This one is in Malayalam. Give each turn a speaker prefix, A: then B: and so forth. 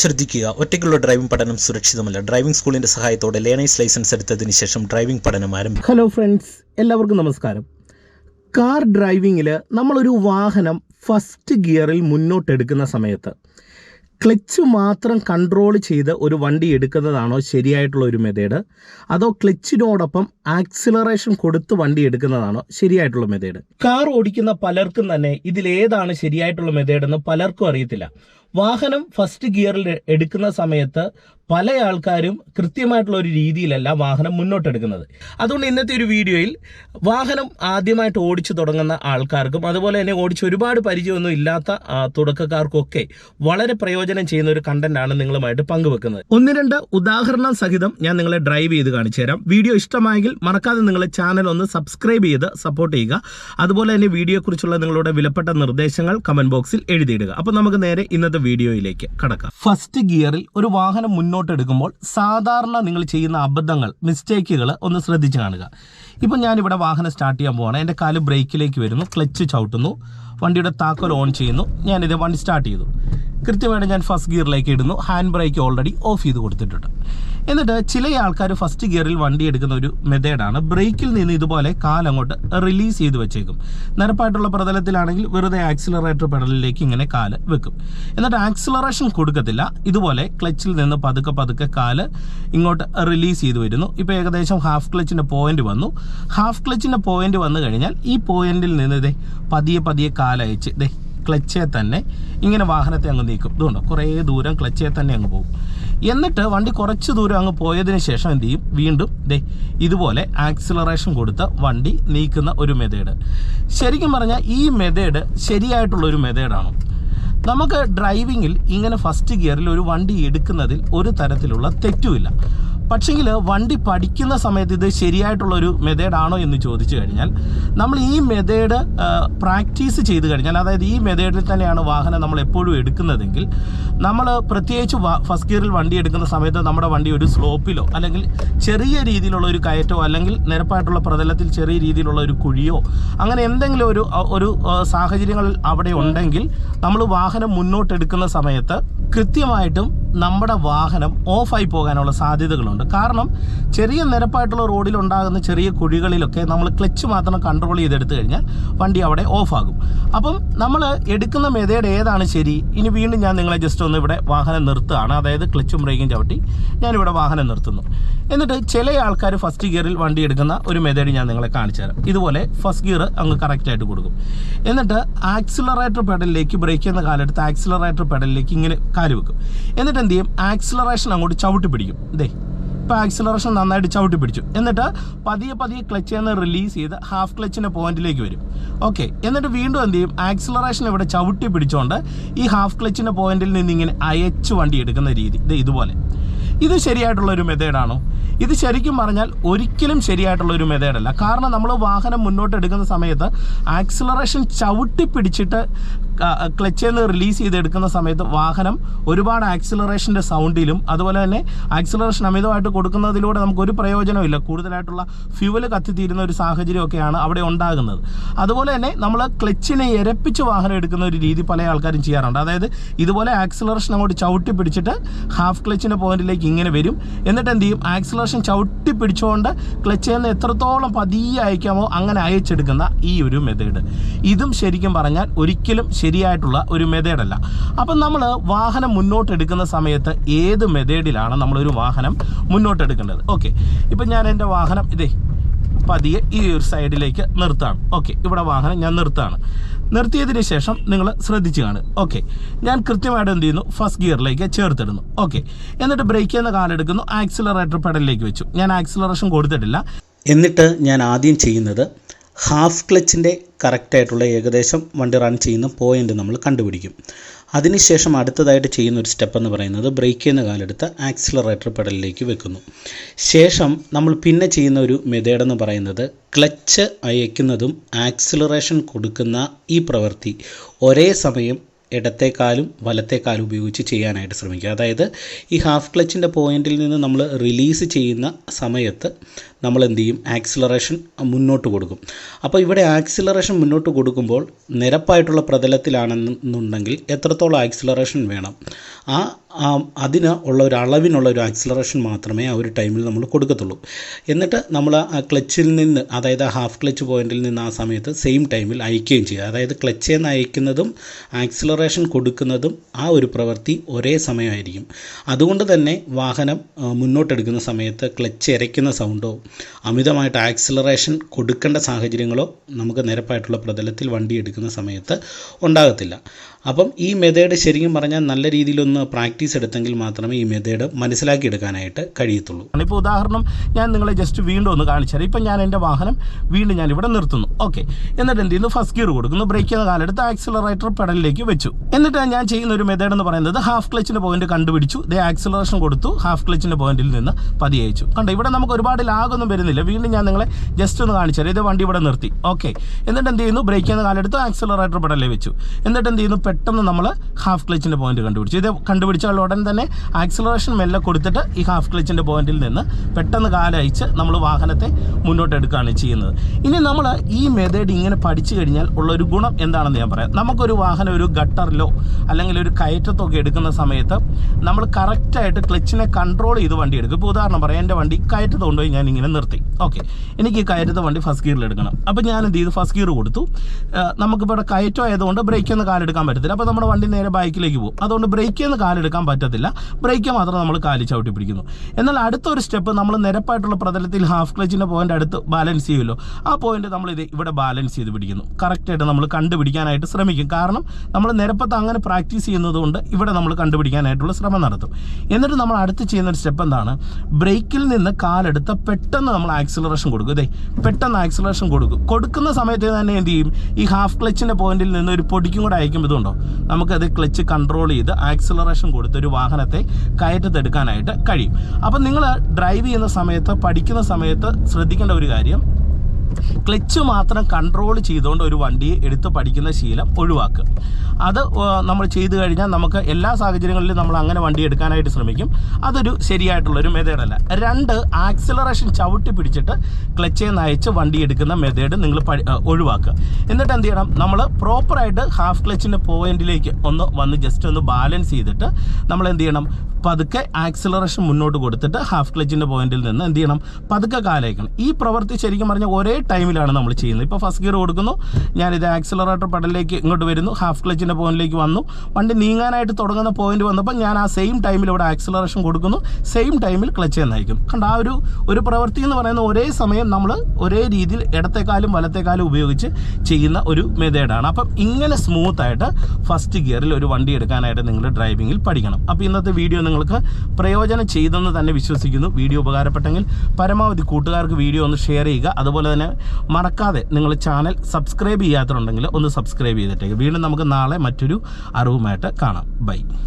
A: ശ്രദ്ധിക്കുക. ഒറ്റയ്ക്കുള്ള ഡ്രൈവിംഗ് പഠനം സുരക്ഷിതമല്ല. ഡ്രൈവിംഗ് സ്കൂളിന്റെ സഹായത്തോടെ ലേണേഴ്സ് ലൈസൻസ് എടുത്തതിന് ശേഷം ഡ്രൈവിംഗ് പഠനം ആരംഭിക്കും.
B: ഹലോ ഫ്രണ്ട്സ് എല്ലാവർക്കും നമസ്കാരം. കാർ ഡ്രൈവിങ്ങിൽ നമ്മളൊരു വാഹനം ഫസ്റ്റ് ഗിയറിൽ മുന്നോട്ടെടുക്കുന്ന സമയത്ത് ക്ലച്ച് മാത്രം കൺട്രോൾ ചെയ്ത് ഒരു വണ്ടി എടുക്കുന്നതാണോ ശരിയായിട്ടുള്ള ഒരു മെത്തേഡ് അതോ ക്ലച്ചിനോടൊപ്പം ആക്സിലറേഷൻ കൊടുത്ത് വണ്ടി എടുക്കുന്നതാണോ ശരിയായിട്ടുള്ള മെത്തേഡ് കാർ ഓടിക്കുന്ന പലർക്കും തന്നെ ഇതിലേതാണ് ശരിയായിട്ടുള്ള മെത്തേഡ് എന്ന് പലർക്കും അറിയത്തില്ല. വാഹനം ഫസ്റ്റ് ഗിയറിൽ എടുക്കുന്ന സമയത്ത് പല ആൾക്കാരും കൃത്യമായിട്ടുള്ള ഒരു രീതിയിലല്ല വാഹനം മുന്നോട്ടെടുക്കുന്നത്. അതുകൊണ്ട് ഇന്നത്തെ ഒരു വീഡിയോയിൽ വാഹനം ആദ്യമായിട്ട് ഓടിച്ചു തുടങ്ങുന്ന ആൾക്കാർക്കും അതുപോലെ തന്നെ ഓടിച്ച് ഒരുപാട് പരിചയമൊന്നും ഇല്ലാത്ത തുടക്കക്കാർക്കൊക്കെ വളരെ പ്രയോജനം ചെയ്യുന്ന ഒരു കണ്ടന്റാണ് നിങ്ങളുമായിട്ട് പങ്കുവെക്കുന്നത്. ഒന്ന് രണ്ട് ഉദാഹരണം സഹിതം ഞാൻ നിങ്ങളെ ഡ്രൈവ് ചെയ്ത് കാണിച്ചു തരാം. വീഡിയോ ഇഷ്ടമായെങ്കിൽ മറക്കാതെ നിങ്ങളെ ചാനൽ ഒന്ന് സബ്സ്ക്രൈബ് ചെയ്ത് സപ്പോർട്ട് ചെയ്യുക. അതുപോലെ തന്നെ വീഡിയോയെക്കുറിച്ചുള്ള നിങ്ങളുടെ വിലപ്പെട്ട നിർദ്ദേശങ്ങൾ കമന്റ് ബോക്സിൽ എഴുതിയിടുക. അപ്പോൾ നമുക്ക് നേരെ ഇന്നത്തെ വീഡിയോയിലേക്ക് കടക്കാം. ഫസ്റ്റ് ഗിയറിൽ ഒരു വാഹനം മുന്നോട്ടെടുക്കുമ്പോൾ സാധാരണ നിങ്ങൾ ചെയ്യുന്ന അബദ്ധങ്ങൾ മിസ്റ്റേക്കുകൾ ഒന്ന് ശ്രദ്ധിച്ച് കാണുക. ഇപ്പം ഞാനിവിടെ വാഹനം സ്റ്റാർട്ട് ചെയ്യാൻ പോവാണ്. എന്റെ കാൽ ബ്രേക്കിലേക്ക് വരുന്നു ക്ലച്ച് ചവിട്ടുന്നു. വണ്ടിയുടെ താക്കോൽ ഓൺ ചെയ്യുന്നു. ഞാനിത് വണ്ടി സ്റ്റാർട്ട് ചെയ്തു. കൃത്യമായിട്ട് ഞാൻ ഫസ്റ്റ് ഗിയറിലേക്ക് ഇടുന്നു. ഹാൻഡ് ബ്രേക്ക് ഓൾറെഡി ഓഫ് ചെയ്ത് കൊടുത്തിട്ടുണ്ട്. എന്നിട്ട് ചില ആൾക്കാർ ഫസ്റ്റ് ഗിയറിൽ വണ്ടി എടുക്കുന്ന ഒരു മെത്തേഡാണ് ബ്രേക്കിൽ നിന്ന് ഇതുപോലെ കാലങ്ങോട്ട് റിലീസ് ചെയ്ത് വെച്ചേക്കും. നിരപ്പായിട്ടുള്ള പ്രതലത്തിലാണെങ്കിൽ വെറുതെ ആക്സിലറേറ്റർ പെഡലിലേക്ക് ഇങ്ങനെ കാൽ വെക്കും. എന്നിട്ട് ആക്സിലറേഷൻ കൊടുക്കത്തില്ല. ഇതുപോലെ ക്ലച്ചിൽ നിന്ന് പതുക്കെ പതുക്കെ കാൽ ഇങ്ങോട്ട് റിലീസ് ചെയ്ത് വരുന്നു. ഇപ്പോൾ ഏകദേശം ഹാഫ് ക്ലച്ചിന്റെ പോയിന്റ് വന്നു. ഹാഫ് ക്ലച്ചിന്റെ പോയിന്റ് വന്നു കഴിഞ്ഞാൽ ഈ പോയിന്റിൽ നിന്ന് ഇതേ പതിയെ പതിയെ കാലയച്ച്. ദേ ക്ലച്ചെ തന്നെ ഇങ്ങനെ വാഹനത്തെ അങ്ങ് നീക്കും. ഇതുകൊണ്ട്? കുറേ ദൂരം ക്ലച്ചെ തന്നെ അങ്ങ് പോകും. എന്നിട്ട് വണ്ടി കുറച്ച് ദൂരം അങ്ങ് പോയതിന് ശേഷം എന്ത് ചെയ്യും? വീണ്ടും ദേ ഇതുപോലെ ആക്സിലറേഷൻ കൊടുത്ത് വണ്ടി നീക്കുന്ന ഒരു മെതേഡ്. ശരിക്കും പറഞ്ഞാൽ ഈ മെതേഡ് ശരിയായിട്ടുള്ളൊരു മെതേഡാണ്. നമുക്ക് ഡ്രൈവിങ്ങിൽ ഇങ്ങനെ ഫസ്റ്റ് ഗിയറിൽ ഒരു വണ്ടി എടുക്കുന്നതിൽ ഒരു തരത്തിലുള്ള തെറ്റുമില്ല. പക്ഷെങ്കിൽ വണ്ടി പഠിക്കുന്ന സമയത്ത് ഇത് ശരിയായിട്ടുള്ളൊരു മെത്തേഡാണോ എന്ന് ചോദിച്ചു കഴിഞ്ഞാൽ നമ്മൾ ഈ മെത്തേഡ് പ്രാക്ടീസ് ചെയ്ത് കഴിഞ്ഞാൽ അതായത് ഈ മെത്തേഡിൽ തന്നെയാണ് വാഹനം നമ്മൾ എപ്പോഴും എടുക്കുന്നതെങ്കിൽ നമ്മൾ പ്രത്യേകിച്ച് ഫസ്റ്റ് ഗിയറിൽ വണ്ടി എടുക്കുന്ന സമയത്ത് നമ്മുടെ വണ്ടി ഒരു സ്ലോപ്പിലോ അല്ലെങ്കിൽ ചെറിയ രീതിയിലുള്ള ഒരു കയറ്റോ അല്ലെങ്കിൽ നിരപ്പായിട്ടുള്ള പ്രതലത്തിൽ ചെറിയ രീതിയിലുള്ള ഒരു കുഴിയോ അങ്ങനെ എന്തെങ്കിലും ഒരു ഒരു സാഹചര്യങ്ങൾ അവിടെ ഉണ്ടെങ്കിൽ നമ്മൾ വാഹനം മുന്നോട്ടെടുക്കുന്ന സമയത്ത് കൃത്യമായിട്ടും നമ്മുടെ വാഹനം ഓഫായി പോകാനുള്ള സാധ്യതകളുണ്ട്. കാരണം ചെറിയ നിരപ്പായിട്ടുള്ള റോഡിലുണ്ടാകുന്ന ചെറിയ കുഴികളിലൊക്കെ നമ്മൾ ക്ലച്ച് മാത്രം കൺട്രോൾ ചെയ്തെടുത്തു കഴിഞ്ഞാൽ വണ്ടി അവിടെ ഓഫാകും. അപ്പം നമ്മൾ എടുക്കുന്ന മെതേഡ് ഏതാണ് ശരി? ഇനി വീണ്ടും ഞാൻ നിങ്ങളെ ജസ്റ്റ് ഒന്ന് ഇവിടെ വാഹനം നിർത്തുകയാണ്. അതായത് ക്ലച്ചും ബ്രേക്കും ചവിട്ടി ഞാനിവിടെ വാഹനം നിർത്തുന്നു. എന്നിട്ട് ചില ആൾക്കാർ ഫസ്റ്റ് ഗിയറിൽ വണ്ടി എടുക്കുന്ന ഒരു മെതേഡ് ഞാൻ നിങ്ങളെ കാണിച്ചു തരാം. ഇതുപോലെ ഫസ്റ്റ് ഗിയർ അങ്ങ് കറക്റ്റായിട്ട് കൊടുക്കും. എന്നിട്ട് ആക്സിലറേറ്റർ പെഡലിലേക്ക് ബ്രേക്ക് ചെയ്യുന്ന കാലെടുത്ത് ആക്സിലറേറ്റർ പെഡലിലേക്ക് ഇങ്ങനെ കാൽ വെക്കും. എന്നിട്ട് എന്ത് ചെയ്യും ആക്സിലറേഷൻ അങ്ങോട്ട് ചവിട്ടി പിടിക്കും. ഇതേ ഇപ്പോൾ ആക്സിലറേഷൻ നന്നായിട്ട് ചവിട്ടി പിടിച്ചു. എന്നിട്ട് പതിയെ പതിയെ ക്ലച്ച് നിന്ന് റിലീസ് ചെയ്ത് ഹാഫ് ക്ലച്ചിന്റെ പോയിന്റിലേക്ക് വരും. ഓക്കെ എന്നിട്ട് വീണ്ടും എന്ത് ചെയ്യും? ആക്സിലറേഷൻ ഇവിടെ ചവിട്ടി പിടിച്ചുകൊണ്ട് ഈ ഹാഫ് ക്ലച്ചിന്റെ പോയിന്റിൽ നിന്ന് ഇങ്ങനെ അയച്ച് വണ്ടി എടുക്കുന്ന രീതി. ഇത് ഇതുപോലെ. ഇത് ശരിയായിട്ടുള്ള ഒരു മെത്തേഡാണോ ഇത് ശരിക്കും പറഞ്ഞാൽ ഒരിക്കലും ശരിയായിട്ടുള്ള ഒരു മെത്തേഡല്ല കാരണം നമ്മൾ വാഹനം മുന്നോട്ട് എടുക്കുന്ന സമയത്ത് ആക്സിലറേഷൻ ചവിട്ടി പിടിച്ചിട്ട് ക്ലച്ചിൽ നിന്ന് റിലീസ് ചെയ്തെടുക്കുന്ന സമയത്ത് വാഹനം ഒരുപാട് ആക്സിലറേഷന്റെ സൗണ്ടിലും അതുപോലെ തന്നെ ആക്സിലറേഷൻ അമിതമായിട്ട് കൊടുക്കുന്നതിലൂടെ നമുക്ക് ഒരു പ്രയോജനമില്ല കൂടുതലായിട്ടുള്ള ഫ്യൂവൽ കത്തിത്തീരുന്ന ഒരു സാഹചര്യമൊക്കെയാണ് അവിടെ ഉണ്ടാകുന്നത്. അതുപോലെ തന്നെ നമ്മൾ ക്ലച്ചിനെ ഇരപ്പിച്ച് വാഹനം എടുക്കുന്ന ഒരു രീതി പല ആൾക്കാരും ചെയ്യാറുണ്ട്. അതായത് ഇതുപോലെ ആക്സിലറേഷൻ അങ്ങോട്ട് ചവിട്ടി പിടിച്ചിട്ട് ഹാഫ് ക്ലച്ചിന്റെ പോയിന്റിലേക്ക് ഇങ്ങനെ വരും. എന്നിട്ട് എന്ത് ചെയ്യും? ആക്സിലറേഷൻ ചവിട്ടി പിടിച്ചുകൊണ്ട് ക്ലച്ചിൽ നിന്ന് എത്രത്തോളം പതിയെ അയക്കാമോ അങ്ങനെ അയച്ചെടുക്കുന്ന ഈ ഒരു മെത്തേഡ് ഇതും ശരിക്കും പറഞ്ഞാൽ ഒരിക്കലും ശരിയായിട്ടുള്ള ഒരു മെതേഡല്ല. അപ്പം നമ്മൾ വാഹനം മുന്നോട്ടെടുക്കുന്ന സമയത്ത് ഏത് മെതേഡിലാണ് നമ്മളൊരു വാഹനം മുന്നോട്ടെടുക്കേണ്ടത്? ഓക്കെ. ഇപ്പം ഞാൻ എന്റെ വാഹനം ഇതേ പതിയെ ഈ ഒരു സൈഡിലേക്ക് നിർത്താണ് ഓക്കെ. ഇവിടെ വാഹനം ഞാൻ നിർത്താണ് നിർത്തിയതിന് ശേഷം നിങ്ങൾ ശ്രദ്ധിച്ചു കാണും ഓക്കെ. ഞാൻ കൃത്യമായിട്ട് എന്ത് ചെയ്യുന്നു? ഫസ്റ്റ് ഗിയറിലേക്ക് ചേർത്തിടുന്നു. ഓക്കെ. എന്നിട്ട് ബ്രേക്ക് ചെയ്യുന്ന കാലെടുക്കുന്നു ആക്സിലറേറ്റർ പെഡലിലേക്ക് വെച്ചു. ഞാൻ ആക്സിലറേഷൻ കൊടുത്തിട്ടില്ല.
A: എന്നിട്ട് ഞാൻ ആദ്യം ചെയ്യുന്നത് ഹാഫ് ക്ലച്ചിന്റെ കറക്റ്റായിട്ടുള്ള ഏകദേശം വണ്ടി റൺ ചെയ്യുന്ന പോയിന്റ് നമ്മൾ കണ്ടുപിടിക്കും. അതിനുശേഷം അടുത്തതായിട്ട് ചെയ്യുന്ന ഒരു സ്റ്റെപ്പ് എന്ന് പറയുന്നത് ബ്രേക്ക് ചെയ്യുന്ന കാലെടുത്ത് ആക്സിലറേറ്റർ പെഡലിലേക്ക് വെക്കുന്നു. ശേഷം നമ്മൾ പിന്നെ ചെയ്യുന്ന ഒരു മെത്തേഡ് എന്ന് പറയുന്നത് ക്ലച്ച് അയക്കുന്നതും ആക്സിലറേഷൻ കൊടുക്കുന്ന ഈ പ്രവൃത്തി ഒരേ സമയം ഇടത്തേക്കാലും വലത്തേക്കാലും ഉപയോഗിച്ച് ചെയ്യാനായിട്ട് ശ്രമിക്കുക. അതായത് ഈ ഹാഫ് ക്ലച്ചിന്റെ പോയിന്റിൽ നിന്ന് നമ്മൾ റിലീസ് ചെയ്യുന്ന സമയത്ത് നമ്മൾ എന്ത് ചെയ്യും ആക്സിലറേഷൻ മുന്നോട്ട് കൊടുക്കും. അപ്പോൾ ഇവിടെ ആക്സിലറേഷൻ മുന്നോട്ട് കൊടുക്കുമ്പോൾ നിരപ്പായിട്ടുള്ള പ്രതലത്തിലാണെന്നുണ്ടെങ്കിൽ എത്രത്തോളം ആക്സിലറേഷൻ വേണം? ആ അതിന് ഉള്ള ഒരു അളവിനുള്ള ഒരു ആക്സിലറേഷൻ മാത്രമേ ആ ഒരു ടൈമിൽ നമ്മൾ കൊടുക്കത്തുള്ളൂ. എന്നിട്ട് നമ്മൾ ആ ക്ലച്ചിൽ നിന്ന് അതായത് ഹാഫ് ക്ലച്ച് പോയിന്റിൽ നിന്ന് ആ സമയത്ത് സെയിം ടൈമിൽ അയക്കുകയും ചെയ്യുക. അതായത് ക്ലച്ചിൽ നിന്ന് അയക്കുന്നതും ആക്സിലറേഷൻ കൊടുക്കുന്നതും ആ ഒരു പ്രവൃത്തി ഒരേ സമയമായിരിക്കും. അതുകൊണ്ട് തന്നെ വാഹനം മുന്നോട്ടെടുക്കുന്ന സമയത്ത് ക്ലച്ച് ഇരയ്ക്കുന്ന സൗണ്ടോ അമിതമായിട്ട് ആക്സിലറേഷൻ കൊടുക്കേണ്ട സാഹചര്യങ്ങളോ നമുക്ക് നിരപ്പായിട്ടുള്ള പ്രതലത്തിൽ വണ്ടി എടുക്കുന്ന സമയത്ത് ഉണ്ടാകത്തില്ല. അപ്പം ഈ മെത്തേഡ് ശരിക്കും പറഞ്ഞാൽ നല്ല രീതിയിലൊന്ന് പ്രാക്ടീസ് എടുത്തെങ്കിൽ മാത്രമേ ഈ മെത്തേഡ് മനസ്സിലാക്കിയെടുക്കാനായിട്ട് കഴിയത്തുള്ളൂ.
B: ഇപ്പോൾ ഉദാഹരണം ഞാൻ നിങ്ങളെ ജസ്റ്റ് വീണ്ടും ഒന്ന് കാണിച്ചു തരാം. ഇപ്പം ഞാൻ എന്റെ വാഹനം വീണ്ടും ഞാൻ ഇവിടെ നിർത്തുന്നു. ഓക്കെ എന്നിട്ട് എന്ത് ചെയ്യുന്നു? ഫസ്റ്റ് ഗിയർ കൊടുക്കുന്നു. ബ്രേക്ക് ചെയ്ത കാലെടുത്ത് ആക്സിലറേറ്റർ പെഡലിലേക്ക് വെച്ചു. എന്നിട്ട് ഞാൻ ചെയ്യുന്ന ഒരു മെത്തേഡ് എന്ന് പറയുന്നത് ഹാഫ് ക്ലച്ചിന്റെ പോയിന്റ് കണ്ടുപിടിച്ചു. ദേ ആക്സിലറേഷൻ കൊടുത്തു. ഹാഫ് ക്ലച്ചിന്റെ പോയിന്റിൽ നിന്ന് പതി അയച്ചു കണ്ടോ ഇവിടെ നമുക്ക് ഒരുപാട് ലാഗൊന്നും വരുന്നില്ല. വീണ്ടും ഞാൻ നിങ്ങളെ ജസ്റ്റ് ഒന്ന് കാണിച്ചു തരാം. ഇത് വണ്ടി ഇവിടെ നിർത്തി. ഓക്കെ എന്നിട്ട് എന്ത് ചെയ്യുന്നു? ബ്രേക്ക് ചെയ്യുന്ന കാലെടുത്ത് ആക്സിലറേറ്റർ പെഡലിൽ വെച്ചു. എന്നിട്ട് എന്ത് ചെയ്യുന്നു? പെട്ടെന്ന് നമ്മൾ ഹാഫ് ക്ലച്ചിന്റെ പോയിന്റ് കണ്ടുപിടിച്ചു. ഇത് കണ്ടുപിടിച്ച ഉടൻ തന്നെ ആക്സിലറേഷൻ മെല്ലെ കൊടുത്തിട്ട് ഈ ഹാഫ് ക്ലച്ചിന്റെ പോയിന്റിൽ നിന്ന് പെട്ടെന്ന് കാലയച്ച് നമ്മൾ വാഹനത്തെ മുന്നോട്ട് എടുക്കുകയാണ് ചെയ്യുന്നത്. ഇനി നമ്മൾ ഈ മെത്തേഡ് ഇങ്ങനെ പഠിച്ചു കഴിഞ്ഞാൽ ഉള്ള ഒരു ഗുണം എന്താണെന്ന് ഞാൻ പറയാം. നമുക്കൊരു വാഹനം ഒരു ഗട്ടറിലോ അല്ലെങ്കിൽ ഒരു കയറ്റത്തോ ഒക്കെ എടുക്കുന്ന സമയത്ത് നമ്മൾ കറക്റ്റായിട്ട് ക്ലച്ചിനെ കൺട്രോൾ ചെയ്ത് വണ്ടി എടുക്കും. ഇപ്പോൾ ഉദാഹരണം പറയാം. എന്റെ വണ്ടി കയറ്റത്ത് കൊണ്ടുപോയി ഞാൻ ഇങ്ങനെ നിർത്തി. ഓക്കെ. എനിക്ക് ഈ കയറ്റത്തെ വണ്ടി ഫസ്റ്റ് ഗിയറിൽ എടുക്കണം. അപ്പോൾ ഞാൻ എന്ത് ചെയ്തു? ഫസ്റ്റ് ഗിയർ കൊടുത്തു. നമുക്കിപ്പോൾ ഇവിടെ കയറ്റം ആയതുകൊണ്ട് ബ്രേക്ക് കാലെടുക്കാൻ കാലെടുക്കാൻ പറ്റത്തില്ല. അപ്പോൾ നമ്മുടെ വണ്ടി നേരെ ബൈക്കിലേക്ക് പോകും. അതുകൊണ്ട് ബ്രേക്ക് ചെയ്യുന്ന കാലെടുക്കാൻ പറ്റത്തില്ല. ബ്രേക്ക് മാത്രം നമ്മൾ കാലി ചവിട്ടി പിടിക്കുന്നു. എന്നാൽ അടുത്തൊരു സ്റ്റെപ്പ് നമ്മൾ നിരപ്പായിട്ടുള്ള പ്രതലത്തിൽ ഹാഫ് ക്ലച്ചിന്റെ പോയിന്റ് അടുത്ത് ബാലൻസ് ചെയ്യുമല്ലോ. ആ പോയിന്റ് നമ്മൾ ഇത് ഇവിടെ ബാലൻസ് ചെയ്ത് പിടിക്കുന്നു. കറക്റ്റായിട്ട് നമ്മൾ കണ്ടുപിടിക്കാനായിട്ട് ശ്രമിക്കും. കാരണം നമ്മൾ നിരപ്പത്ത് അങ്ങനെ പ്രാക്ടീസ് ചെയ്യുന്നതുകൊണ്ട് ഇവിടെ നമ്മൾ കണ്ടുപിടിക്കാനായിട്ടുള്ള ശ്രമം നടത്തും. എന്നിട്ട് നമ്മൾ അടുത്ത് ചെയ്യുന്ന ഒരു സ്റ്റെപ്പ് എന്താണ്? ബ്രേക്കിൽ നിന്ന് കാലെടുത്ത് പെട്ടെന്ന് നമ്മൾ ആക്സിലറേഷൻ കൊടുക്കും. ഇതേ പെട്ടെന്ന് ആക്സിലറേഷൻ കൊടുക്കും. കൊടുക്കുന്ന സമയത്ത് തന്നെ എന്ത് ചെയ്യും? ഈ ഹാഫ് ക്ലച്ചിന്റെ പോയിന്റിൽ നിന്ന് ഒരു പൊടിക്കും കൂടെ അയക്കുമ്പോൾ ഇതുണ്ടോ? നമുക്കത് ക്ലച്ച് കൺട്രോൾ ചെയ്ത് ആക്സിലറേഷൻ കൊടുത്ത് ഒരു വാഹനത്തെ കയറ്റത്തെടുക്കാനായിട്ട് കഴിയും. അപ്പം നിങ്ങൾ ഡ്രൈവ് ചെയ്യുന്ന സമയത്ത് പഠിക്കുന്ന സമയത്ത് ശ്രദ്ധിക്കേണ്ട ഒരു കാര്യം ക്ലച്ച് മാത്രം കൺട്രോൾ ചെയ്തുകൊണ്ട് ഒരു വണ്ടി എടുത്ത് പഠിക്കുന്ന ശീലം ഒഴിവാക്കുക അത് നമ്മൾ ചെയ്തു കഴിഞ്ഞാൽ നമുക്ക് എല്ലാ സാഹചര്യങ്ങളിലും നമ്മൾ അങ്ങനെ വണ്ടി എടുക്കാനായിട്ട് ശ്രമിക്കും. അതൊരു ശരിയായിട്ടുള്ളൊരു മെത്തേഡല്ല രണ്ട് ആക്സിലറേഷൻ ചവിട്ടി പിടിച്ചിട്ട് ക്ലച്ചേ നയിച്ച് വണ്ടി എടുക്കുന്ന മെത്തേഡ് നിങ്ങൾ ഒഴിവാക്കുക എന്നിട്ട് എന്ത് ചെയ്യണം? നമ്മൾ പ്രോപ്പറായിട്ട് ഹാഫ് ക്ലച്ചിന്റെ പോയിന്റിലേക്ക് ഒന്ന് വന്ന് ജസ്റ്റ് ഒന്ന് ബാലൻസ് ചെയ്തിട്ട് നമ്മൾ എന്ത് ചെയ്യണം? പതുക്കെ ആക്സിലറേഷൻ മുന്നോട്ട് കൊടുത്തിട്ട് ഹാഫ് ക്ലച്ചിന്റെ പോയിന്റിൽ നിന്ന് എന്ത് ചെയ്യണം? പതുക്കെ കാലയക്കണം. ഈ പ്രവൃത്തി ശരിക്കും പറഞ്ഞാൽ ഒരേ ടൈമിലാണ് നമ്മൾ ചെയ്യുന്നത്. ഇപ്പോൾ ഫസ്റ്റ് ഗിയർ കൊടുക്കുന്നു. ഞാൻ ഞാനിത് ആക്സിലറേറ്റർ പടലിലേക്ക് ഇങ്ങോട്ട് വരുന്നു. ഹാഫ് ക്ലച്ചിന്റെ പോയിന്റിലേക്ക് വന്നു. വണ്ടി നീങ്ങാനായിട്ട് തുടങ്ങുന്ന പോയിന്റ് വന്നപ്പോൾ ഞാൻ ആ സെയിം ടൈമിൽ ഇവിടെ ആക്സിലറേഷൻ കൊടുക്കുന്നു. സെയിം ടൈമിൽ ക്ലച്ച് നയിക്കും. കണ്ട? ആ ഒരു ഒരു പ്രവൃത്തി എന്ന് പറയുന്ന ഒരേ സമയം നമ്മൾ ഒരേ രീതിയിൽ ഇടത്തെക്കാലും വലത്തേക്കാലും ഉപയോഗിച്ച് ചെയ്യുന്ന ഒരു മെത്തേഡാണ് അപ്പം ഇങ്ങനെ സ്മൂത്ത് ആയിട്ട് ഫസ്റ്റ് ഗിയറിൽ ഒരു വണ്ടി എടുക്കാനായിട്ട് നിങ്ങൾ ഡ്രൈവിങ്ങിൽ പഠിക്കണം. അപ്പോൾ ഇന്നത്തെ വീഡിയോ നിങ്ങൾക്ക് പ്രയോജനം ചെയ്തെന്ന് തന്നെ വിശ്വസിക്കുന്നു. വീഡിയോ ഉപകാരപ്പെട്ടെങ്കിൽ പരമാവധി കൂട്ടുകാർക്ക് വീഡിയോ ഒന്ന് ഷെയർ ചെയ്യുക. അതുപോലെ തന്നെ മറക്കാതെ നിങ്ങൾ ചാനൽ സബ്സ്ക്രൈബ് ചെയ്യാത്തതുണ്ടെങ്കിൽ ഒന്ന് സബ്സ്ക്രൈബ് ചെയ്തിട്ടേക്ക്. വീണ്ടും നമുക്ക് നാളെ മറ്റൊരു അറിവുമായിട്ട് കാണാം. ബൈ.